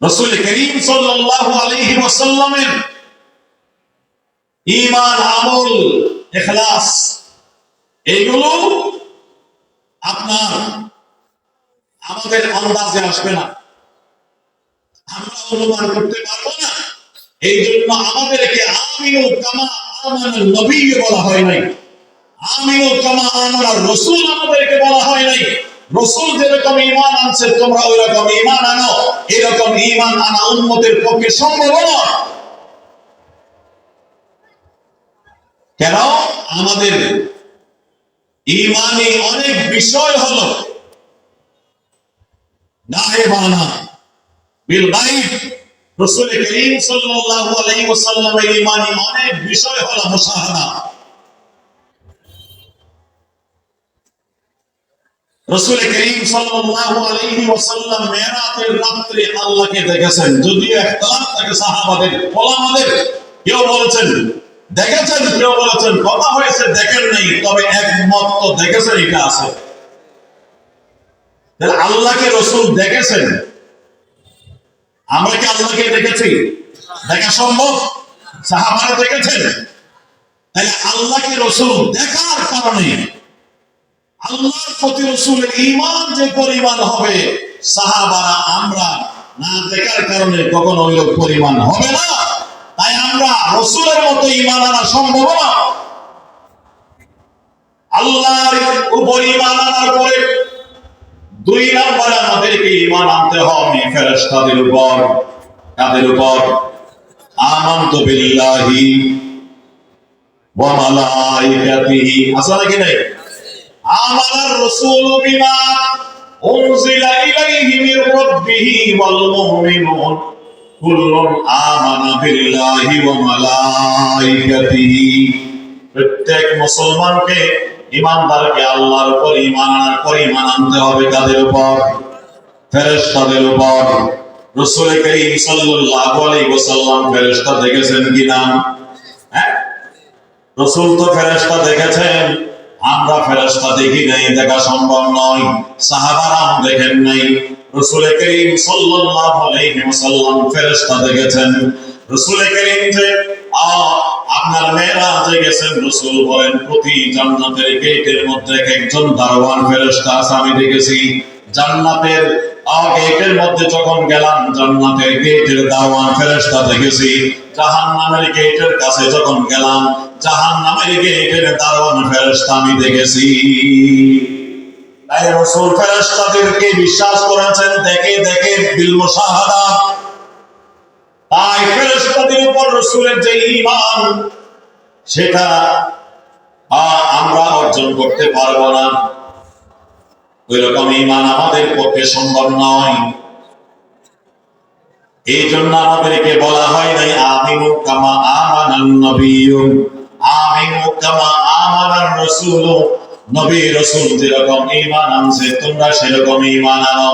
রসুল করিম সাল্লাল্লাহু আলাইহি আমল এইগুলো আপনার আমাদের আন্দাজে আসবে না। আমরা অনুমান করতে পারব না। এই জন্য আমাদেরকে আমিনু কামা আমানার নবী বলা হয় নাই। আমিনু কামা আমানার রসুল আমাদেরকে বলা হয় রসুল যেরকম ইমান আনছে, তোমরা ওই রকম ইমান আনো, এরকম ইমান আনা উন্মতের পক্ষে সম্ভব না কেন? আমাদের ইমানে অনেক বিষয় হলো। রাসূল করিম সাল্লাল্লাহু আলাইহি ইমানি অনেক বিষয় হলো মুশাহাদা। রাসূল করিম আল্লাহকে দেখেছেন। যদিও সাহাবাদের কেউ বলেছেন, দেখেছেন? কেউ বলেছেন, কথা হয়েছে, দেখেন তবে একমত তো দেখেছেন, এটা আছে। আল্লাহকে রসুল দেখেছেন? আমরা কি আল্লাহকে দেখেছি? দেখা সম্ভব? সাহাবারা দেখেছেন? তাহলে আল্লাহকে রসুল দেখার কারণে আল্লাহর প্রতি রসুলের ইমান যে পরিমাণ হবে, সাহাবারা আমরা না দেখার কারণে কখনো ওই পরিমাণ হবে না। তাই আমরা রসুলের মতো ইমান আনা সম্ভব না। আল্লাহর উপর ইমান আনার পরে দুই নম্বরে আমাদেরকে ইমান আনতে হবে ফেরেশতাদের উপর। কাদের উপর? আমান্ত বিল্লাহি ওয়া মালাইকাতিহি। আছে নাকি নাই? রাসূল বিমা উনজিলা ইলাইহি মির রাব্বিহি ওয়াল মুমিনুন। কুল্লুন আমানা বিল্লাহি ওয়া মালাইকাতিহি। প্রত্যেক মুসলমানকে ইমানদারকে আল্লাহর উপর ইমান আনার পর ইমান আনতে হবে কাদের উপর? ফেরেশতাদের উপর। রাসূল করিম সাল্লাল্লাহু আলাইহি ওয়াসাল্লাম ফেরেশতা দেখেছেন কিনা হ্যাঁ? রাসূল তো ফেরেশতা দেখেছেন। আমরা ফেরেশতা দেখি নাই, দেখা সম্ভব নয়। সাহাবারাও দেখেন নাই। করিম সাল্লাল্লাহু আলাইহি ওয়াসাল্লাম ফেরেশতা দেখেছেন। করিম যে আপনার গেছেন, রসুল বলেন, প্রতি জান্নাতের গেটের মধ্যে একজন দারোয়ান ফেরেশতা আছে, আমি দেখেছি। জান্নাতের মধ্যে যখন গেলাম, জান্নাতের গেটের দারোয়ান ফেরেশতা দেখেছি। জাহান্নামের গেটের কাছে যখন গেলাম, জাহান্নামের গেটের দারোয়ান ফেরেশতা আমি দেখেছি। তাই রসুল ফেরেশতাদেরকে বিশ্বাস করেছেন, দেখে দেখে বিল মুশাহাদা তাই ফেরেশতাদের উপর রসুলের যে ঈমান, সেটা আমরা অর্জন করতে পারব না। ওই রকম ঈমান আমাদের পক্ষে সম্ভব নয়। এই জন্য আমাদেরকে বলা হয় নাই, আমিনু কামা আমানান নবিয়্যু আমিনু কামা আমানার রাসূল নবী রাসূল যেরকম ঈমান আনছে, তোমরা সেরকম ঈমান আনো।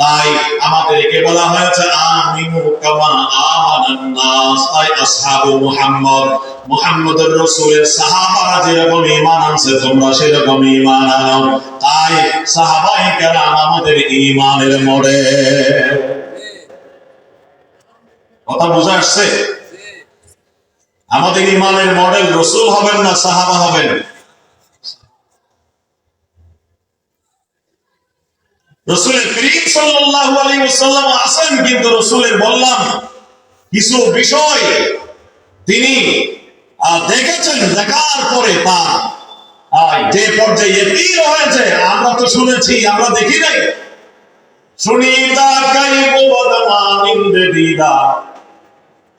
তাই আমাদেরকে বলা হয়েছে, আমিনু কামা আমানান নাস। আই আসহাবু মুহাম্মদ, মুহাম্মদের রাসূলের সাহাবারা যেরকম ঈমান আনছে, তোমরা সেরকম ঈমান আনো। তাই সাহাবায়ে কেরাম আমাদের ঈমানের মডেল কথা বোঝা আসছে? আমাদের ইমানের মডেল রসুল হবেন না সাহাবা হবেন? কিন্তু রসুলের বললাম, কিছু বিষয় তিনি দেখেছেন, দেখার পরে তার যে পর্যায়ে পীর হয়েছে, আমরা তো শুনেছি, আমরা দেখি নাই। কাইব বদমানিন্দ দিদা